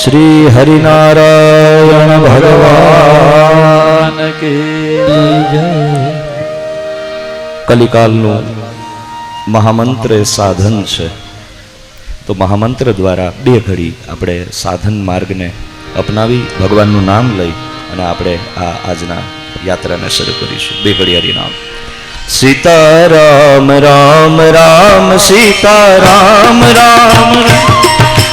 શ્રી હરિનારાયણ ભગવાન કલિકાલનું મહામંત્ર સાધન છે। તો મહામંત્ર દ્વારા બે ઘડી આપણે સાધન માર્ગને અપનાવી ભગવાનનું નામ લઈ અને આપણે આ આજના યાત્રાને શરૂ કરીશું। બે ઘડી હરિનામ। સીતારામ રામ રામ સીતારામ રામ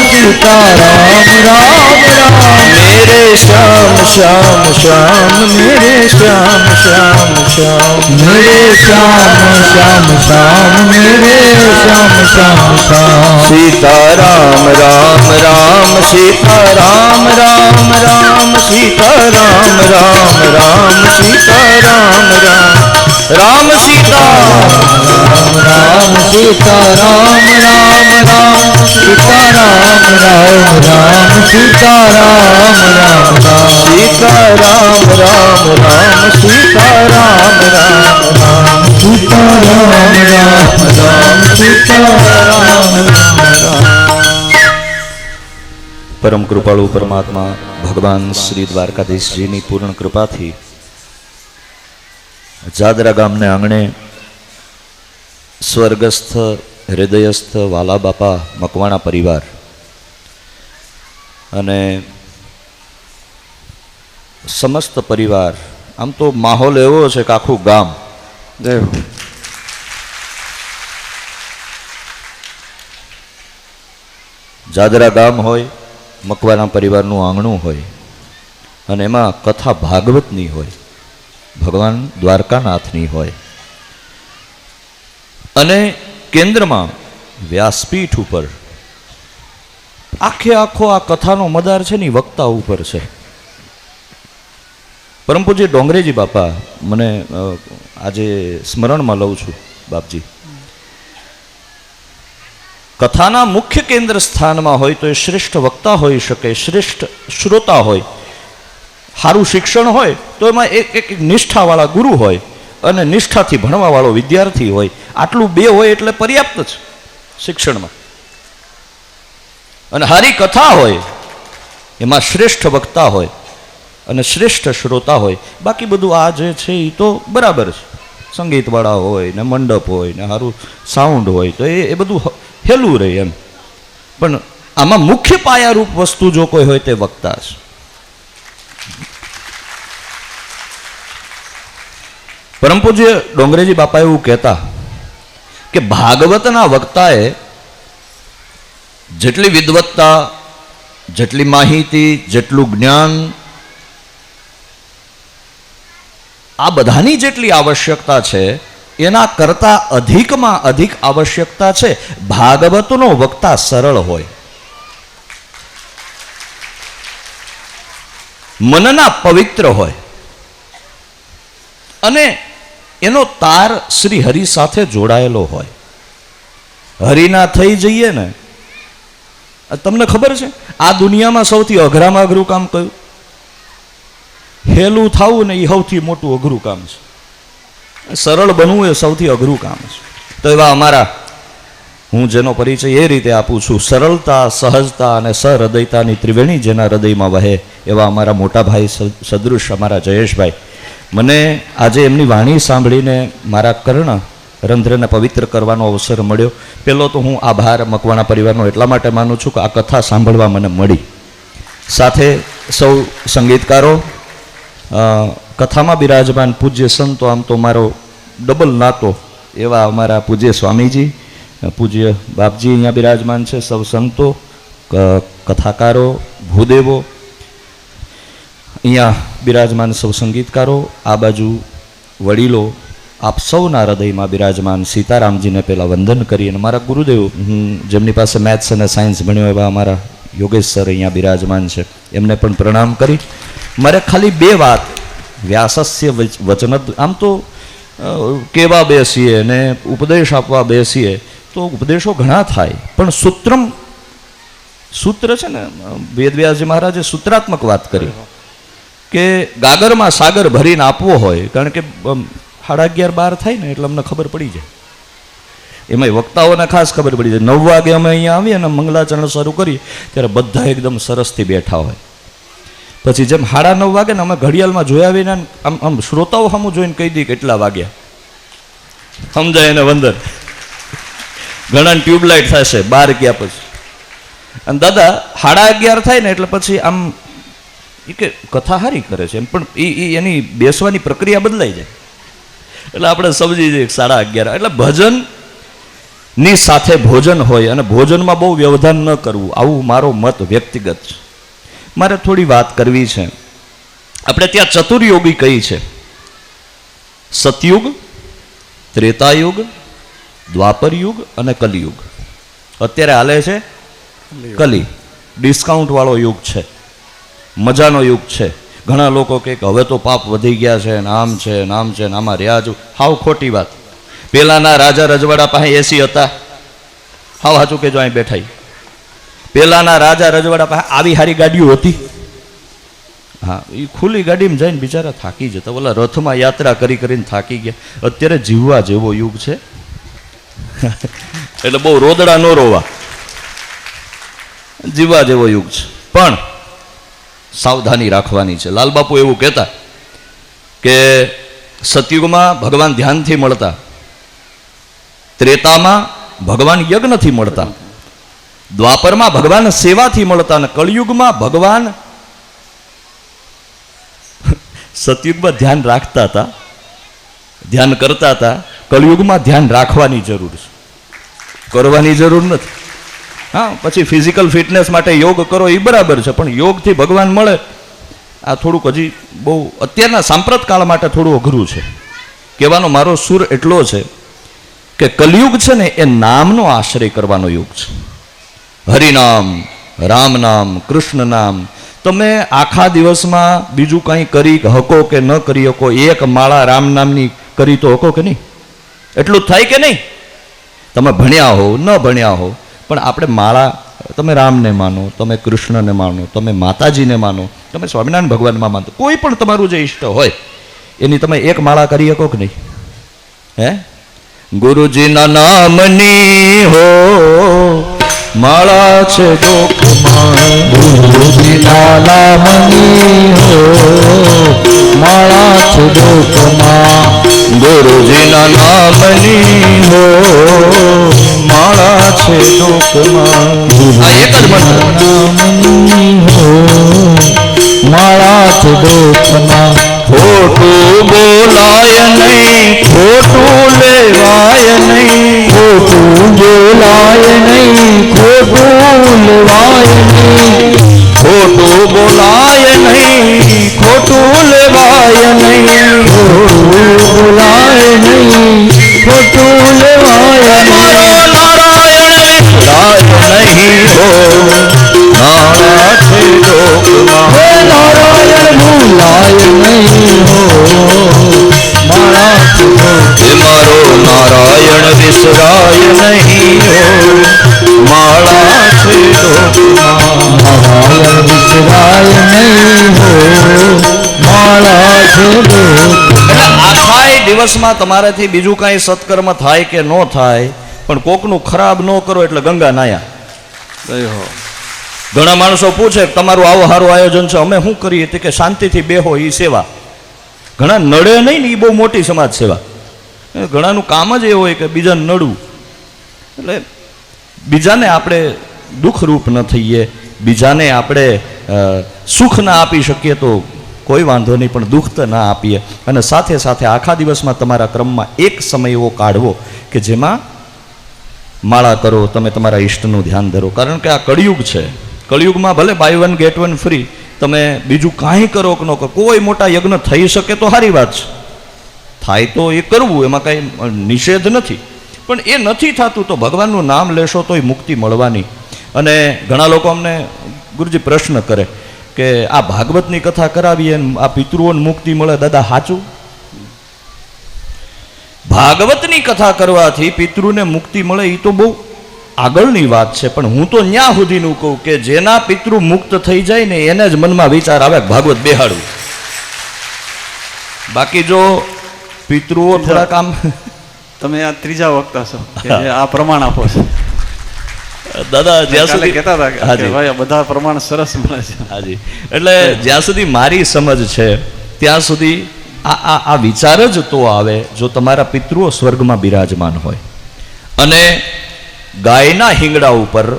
सीता राम राम राम मेरे श्याम श्याम श्याम मेरे श्याम श्याम श्याम मेरे श्याम श्याम श्याम मेरे श्याम श्याम श्याम सीता राम राम राम सीता राम राम राम सीता राम राम राम सीता राम राम राम सीता રામ, સીતારામ, રામ રામ, સીતારામ, રામ રામ, સીતારામ, રામ રામ, સીતારામ, રામ રામ, સીતારામ, રામ રામ, સીતારામ, રામ રામ, સીતારામ પરમ કૃપાળુ પરમાત્મા, ભગવાન શ્રી દ્વારકાધીશજીની પૂર્ણ કૃપાથી જાદરા ગામને આંગણે સ્વર્ગસ્થ હૃદયસ્થ વાલા બાપા મકવાણા પરિવાર. અને સમસ્ત પરિવાર આમ તો માહોલ એવો છે કે આખું ગામ. જાદરા ગામ હોય મકવાના પરિવારનું આંગણું હોય અને એમાં કથા ભાગવતની હોય ભગવાન દ્વારકાનાથની હોય. અને કેન્દ્રમાં વ્યાસપીઠ ઉપર. આખે આખો આ કથાનો મદાર છે ને વક્તા ઉપર છે. પરમ પૂજ્ય ડોંગરેજી બાપા, મને આજે સ્મરણમાં લઉં છું, બાપજી. કથાના મુખ્ય કેન્દ્ર સ્થાનમાં હોય તો એ શ્રેષ્ઠ વક્તા હોઈ શકે, શ્રેષ્ઠ શ્રોતા હોય. સારું શિક્ષણ હોય તો એમાં એક એક નિષ્ઠાવાળા ગુરુ હોય. અને નિષ્ઠાથી ભણવાવાળો વિદ્યાર્થી હોય, આટલું બે હોય એટલે પર્યાપ્ત છે શિક્ષણમાં. અને હારી કથા હોય, એમાં શ્રેષ્ઠ વક્તા હોય, અને શ્રેષ્ઠ શ્રોતા હોય, બાકી બધું આ જે છે એ તો બરાબર છે. સંગીતવાળા હોય, ને મંડપ હોય, ને સારું સાઉન્ડ હોય, તો એ એ બધું હેલું રહે એમ. પણ આમાં મુખ્ય પાયારૂપ વસ્તુ જો કોઈ હોય તે વક્તા છે. પરમ પૂજ્ય ડોંગરેજી બાપા એવું કહેતા કે ભાગવતના વક્તાએ જેટલી વિદવત્તા, જેટલી માહિતી, જેટલું જ્ઞાન, આ બધાની જેટલી આવશ્યકતા છે, એના કરતા અધિકમાં અધિક આવશ્યકતા છે. ભાગવતનો વક્તા સરળ હોય. મનના પવિત્ર હોય. અને એનો તાર શ્રી હરિ સાથે જોડાયેલો હોય. હરિના થઈ જઈએ ને તમને ખબર છે? આ દુનિયામાં સૌથી અઘરામાં અઘરું કામ કયું? હેલું થવું ને એ સૌથી મોટું અઘરું કામ છે. સરળ બનવું એ સૌથી અઘરું કામ છે. તો એવા અમારા, હું જેનો પરિચય એ રીતે આપું છું, સરળતા, સહજતા અને સહૃદયતાની ત્રિવેણી જેના હૃદયમાં વહે એવા અમારા મોટા ભાઈ સદૃશ અમારા જયેશભાઈ. મને આજે એમની વાણી સાંભળીને મારા કર્ણ રંધ્રને પવિત્ર કરવાનો અવસર મળ્યો. પહેલો તો હું આભાર મકવાણા પરિવારનો એટલા માટે માનું છું કે આ કથા સાંભળવા મને મળી. સાથે સૌ સંગીતકારો કથામાં બિરાજમાન પૂજ્ય સંતો, આમ તો મારો ડબલ નાતો એવા અમારા પૂજ્ય સ્વામીજી, પૂજ્ય બાપજી અહીંયા બિરાજમાન છે, સૌ સંતો કથાકારો, ભૂદેવો. અહીંયા બિરાજમાન સૌ સંગીતકારો, આ બાજુ વડીલો, આપ સૌના હૃદયમાં બિરાજમાન સીતારામજીને પહેલાં વંદન કરી અને મારા ગુરુદેવ, હું જેમની પાસે મેથ્સ અને સાયન્સ ભણ્યો એવા અમારા યોગેશ સર અહીંયા બિરાજમાન છે, એમને પણ પ્રણામ કરી. મારે ખાલી બે વાત, વ્યાસસ્ય વચ- વચન આમ તો કહેવા બેસીએ ને ઉપદેશ આપવા બેસીએ, તો ઉપદેશો ઘણા થાય, પણ સૂત્રમ, સૂત્ર છે ને વેદવ્યાસજી મહારાજે સૂત્રાત્મક વાત કરી. કે ગાગરમાં સાગર ભરીને આપવો હોય, કારણ કે સાડા અગિયાર બાર થાય ને, એટલે અમને ખબર પડી જાય. એમાંય વક્તાઓને ખાસ ખબર પડી જાય. નવ વાગે અમે અહીંયા આવીએ અને મંગલાચરણ શરૂ કરીએ, ત્યારે બધા એકદમ સરસથી બેઠા હોય. પછી જેમ સાડા નવ વાગે ને અમે ઘડિયાળમાં જોયા વિના આમ આમ શ્રોતાઓ સામું જોઈને કહી દઈએ કેટલા વાગ્યા. સમજાય એને વંદર ઘણા ટ્યુબલાઇટ થશે, બાર ગયા પછી? અને દાદા, સાડા અગિયાર થાય ને, એટલે પછી આમ એ કે કથા હારી કરે છે એમ પણ એ એ એની બેસવાની પ્રક્રિયા બદલાઈ જાય. એટલે આપણે સમજી જઈએ સાડા અગિયાર એટલે ભજનની સાથે ભોજન હોય અને ભોજનમાં બહુ વ્યવધાન ન કરવું આવું મારો મત વ્યક્તિગત છે. મારે થોડી વાત કરવી છે. આપણે ત્યાં ચતુર્યોગી કઈ છે? સતયુગ ત્રેતાયુગ દ્વાપરયુગ અને કલિયુગ. અત્યારે હાલે છે? કલી. ડિસ્કાઉન્ટ વાળો યુગ છે. મજાનો યુગ છે. ઘણા લોકો કહે કે હવે તો પાપ વધી ગયા છે, ને આમ છે, ને આમ છે, ને આમાં રહ્યા છું હાવ ખોટી વાત. પેલાના રાજા રજવાડા પાસે એસી હતા. હાવ હાચું કે જો અહીં બેઠા પહેલાંના રાજા રજવાડા પાસે આવી હારી ગાડીઓ હતી. હા એ ખુલ્લી ગાડીમાં જઈને બિચારા થાકી જતા. ઓલા રથમાં યાત્રા કરી કરીને થાકી ગયા. અત્યારે જીવવા જેવો યુગ છે. એટલે બહુ રોદડા ન રોવા. જીવવા જેવો યુગ છે. પણ સાવધાની રાખવાની છે. લાલબાપુ એવું કહેતા કે સતયુગમાં ભગવાન ધ્યાનથી મળતા, ત્રેતામાં ભગવાન યજ્ઞથી મળતા, દ્વાપરમાં ભગવાન સેવાથી મળતા અને કળિયુગમાં ભગવાન સતયુગમાં ધ્યાન રાખતા હતા, ધ્યાન કરતા હતા, કળિયુગમાં ધ્યાન રાખવાની જરૂર છે. કરવાની જરૂર નથી. હા, પછી ફિઝિકલ ફિટનેસ માટે યોગ કરો, એ બરાબર છે, પણ યોગથી ભગવાન મળે, આ થોડુંક હજી બહુ, અત્યારના સાંપ્રત કાળ માટે થોડું અઘરું છે. કહેવાનો મારો સુર એટલો છે કે કલયુગ છે ને, એ નામનો આશ્રય કરવાનો યુગ છે. હરિનામ રામ નામ કૃષ્ણ નામ તમે આખા દિવસમાં બીજું કંઈ કરી હકો કે ન કરી શકો, એક માળા રામ નામની કરી તો હકો કે નહીં? એટલું થાય કે નહીં? તમે ભણ્યા હો, ન ભણ્યા હો પણ આપણે માળા, તમે રામને માનો, તમે કૃષ્ણને માનો, તમે માતાજીને માનો, તમે સ્વામિનારાયણ ભગવાનમાં માનો, કોઈ પણ તમારું જે ઈષ્ટ હોય, એની તમે એક માળા કરી શકો કે નહીં? હે? ગુરુજીના નામની હો, માળા છે ગુરુજીના નામની હો, માળા છે ગુરુજીના નામની હો માળા છે આ એક જ મંત્ર માળા છે ડોકમાં ખોટું બોલાય નહીં ખોટું લેવાય નહીં. ખોટું બોલાય નહીં ખોટું લેવાય નહીં. ખોટું બોલાય નહીં ખોટું દિવસમાં તમારાથી બીજું કાંઈ સત્કર્મ થાય કે ન થાય પણ કોકનું ખરાબ ન કરો એટલે ગંગા નાયા. ઘણા માણસો પૂછે તમારું આવું સારું આયોજન છે અમે શું કરીએ? તે કે શાંતિથી બેહો એ સેવા. ઘણા નડે નહીં ને એ બહુ મોટી સમાજ સેવા. ઘણાનું કામ જ એ હોય કે બીજાને નડવું. એટલે બીજાને આપણે દુઃખરૂપ ન થઈએ બીજાને આપણે સુખ ના આપી શકીએ તો કોઈ વાંધો નહીં, પણ દુઃખ તો ના આપીએ. અને સાથે સાથે આખા દિવસમાં તમારા ક્રમમાં એક સમય એવો કાઢવો કે જેમાં માળા કરો, તમે તમારા ઈષ્ટનું ધ્યાન ધરો. કારણ કે આ કળિયુગ છે. કળિયુગમાં ભલે buy one get one free તમે બીજું કાંઈ કરો કે ન કરો, કોઈ મોટા યજ્ઞ થઈ શકે તો સારી વાત છે. થાય તો એ કરવું, એમાં કાંઈ નિષેધ નથી. પણ એ નથી થતું તો ભગવાનનું નામ લેશો તોય મુક્તિ મળવાની. અને ઘણા લોકો અમને ગુરુજી પ્રશ્ન કરે કે આ ભાગવતની કથા કરાવીએ આ પિતૃઓને મુક્તિ મળે, દાદા સાચું? ભાગવતની કથા કરવાથી પિતૃને મુક્તિ મળે એ તો બહુ આગળની વાત છે. પણ હું તો ન્યા સુધીનું કહું કે જેના પિતૃ મુક્ત થઈ જાય ને એને જ મનમાં વિચાર આવે ભાગવત બેહાડવું. બાકી જો પિતૃઓ થોડા કામ તમે આ ત્રીજા વખત છો આ પ્રમાણ આપો છો. દાદા જ્યાં સુધી કહેતા હતા હાજી. ભાઈ બધા પ્રમાણ સરસ મળે છે. હાજી. એટલે જ્યાં સુધી મારી સમજ છે ત્યાં સુધી આ આ આ વિચાર જ તો આવે જો તમારા પિતૃઓ સ્વર્ગમાં બિરાજમાન હોય. અને ગાયના હિંગડા ઉપર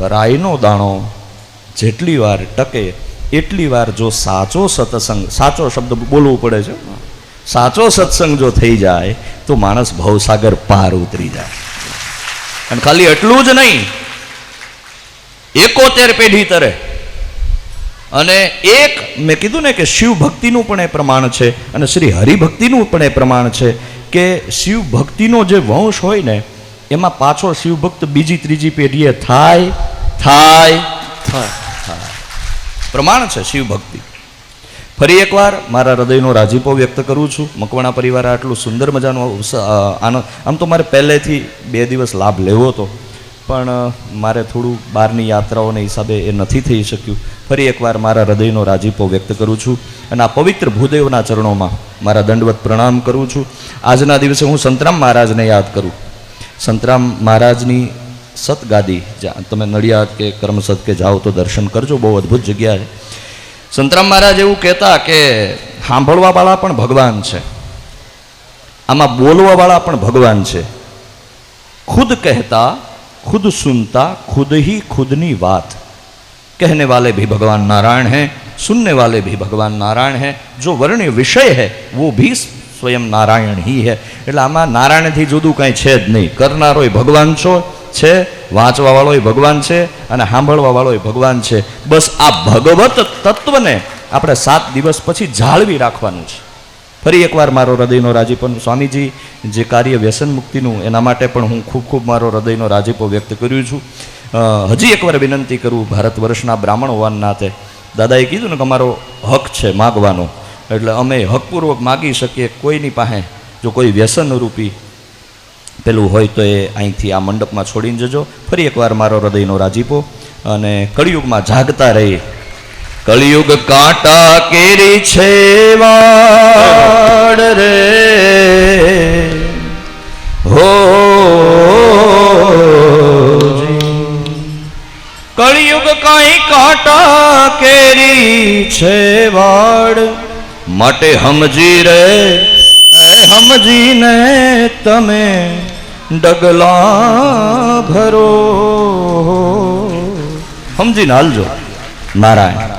રાયનો દાણો જેટલી વાર ટકે એટલી વાર જો સાચો સત્સંગ સાચો શબ્દ બોલવું પડે છે. સાચો સત્સંગ જો થઈ જાય તો માણસ ભવસાગર પાર ઉતરી જાય. અને ખાલી એટલું જ નહીં એકોતેર પેઢી તરે. અને એક, મેં કીધું ને કે શિવ ભક્તિનું પણ એ પ્રમાણ છે અને શ્રી હરિભક્તિનું પણ એ પ્રમાણ છે કે શિવ ભક્તિનો જે વંશ હોય ને, એમાં પાછો શિવભક્ત બીજી ત્રીજી પેઢીએ થાય થાય થાય. પ્રમાણ છે શિવ ભક્તિ ફરી એકવાર મારા હૃદયનો રાજીપો વ્યક્ત કરું છું. મકવાણા પરિવારે આટલું સુંદર મજાનો આનંદ, આમ તો મારે પહેલેથી બે દિવસ લાભ લેવો હતો. પણ મારે થોડું બહારની યાત્રાઓને હિસાબે એ નથી થઈ શક્યું. ફરી એકવાર મારા હૃદયનો રાજીપો વ્યક્ત કરું છું અને આ પવિત્ર ભૂદેવના ચરણોમાં મારા દંડવત પ્રણામ કરું છું. આજના દિવસે હું સંતરામ મહારાજને યાદ કરું. સંતરામ મહારાજની સતગાદી જ્યાં તમે નડિયાદ કે કર્મસદ કે જાઓ તો દર્શન કરજો, બહુ અદ્ભુત જગ્યા છે. સંતરામ મહારાજ એવું કહેતા કે સાંભળવાવાળા પણ ભગવાન છે. આમાં બોલવાવાળા પણ ભગવાન છે. ખુદ કહેતા खुद सुनता खुद ही खुदनी बात कहने वाले भी भगवान नारायण हैं सुनने वाले भी भगवान नारायण हैं जो वर्ण्य विषय है वो भी સ્વયં નારાયણ હી હે એટલે આમાં નારાયણથી જુદું કાંઈ છે જ નહીં કરનારોય ભગવાન છો છે વાંચવાવાળોય ભગવાન છે અને સાંભળવાવાળોય ભગવાન છે બસ આ ભગવત તત્વને આપણે સાત દિવસ પછી જાળવી રાખવાનું છે ફરી એકવાર મારો હૃદયનો રાજીપો સ્વામીજી, જે કાર્ય વ્યસન મુક્તિનું, એના માટે પણ હું ખૂબ ખૂબ મારો હૃદયનો રાજીપો વ્યક્ત કર્યું છું. હજી એકવાર વિનંતી કરું ભારત વર્ષના બ્રાહ્મણ હોવાના નાતે. દાદાએ કીધું ને કે અમારો હક છે માગવાનો. એટલે અમે હકપૂર્વક માગી શકીએ, કોઈની પાસે જો કોઈ વ્યસન રૂપી પેલું હોય તો એ અહીંથી આ મંડપમાં છોડીને જજો. ફરી એકવાર મારો હૃદયનો રાજીપો અને કળિયુગમાં જાગતા રહી. કળિયુગ કાંટા કેરી છે વાડ રે. હો, કળિયુગ કાંઈ કાંટા કેરી છે વાડ. માટે હમજી રે, એ સમજીને તમે ડગલા ભરો. સમજીને હાલજો, નારાયણ.